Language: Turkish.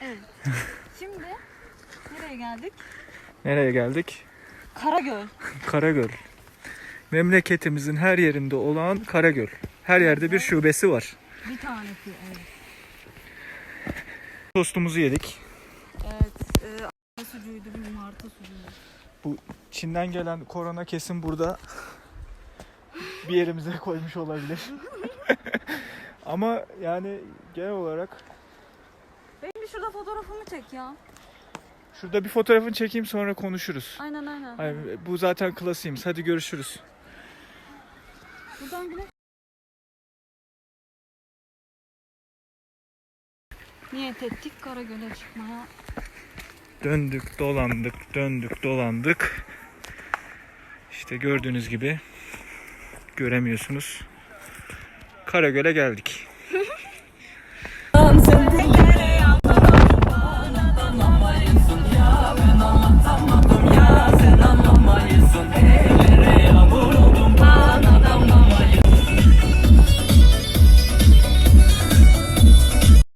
Evet. Şimdi nereye geldik? Nereye geldik? Karagöl. Karagöl. Memleketimizin her yerinde olan Karagöl. Her yerde bir şubesi var. Bir tanesi evet. Tostumuzu yedik. Evet. E, a- sucuğuydu bir martı sucuğu. Çin'den gelen korona kesin burada bir yerimize koymuş olabilir. Ama yani genel olarak şurada fotoğrafımı çek ya. şurada bir fotoğrafını çekeyim sonra konuşuruz. Aynen aynen. Ay, bu zaten klasiğimiz. Hadi görüşürüz. Buradan güneş. Niyet ettik Karagöl'e çıkmaya. Döndük, dolandık, döndük, dolandık. İşte gördüğünüz gibi göremiyorsunuz. Karagöl'e geldik.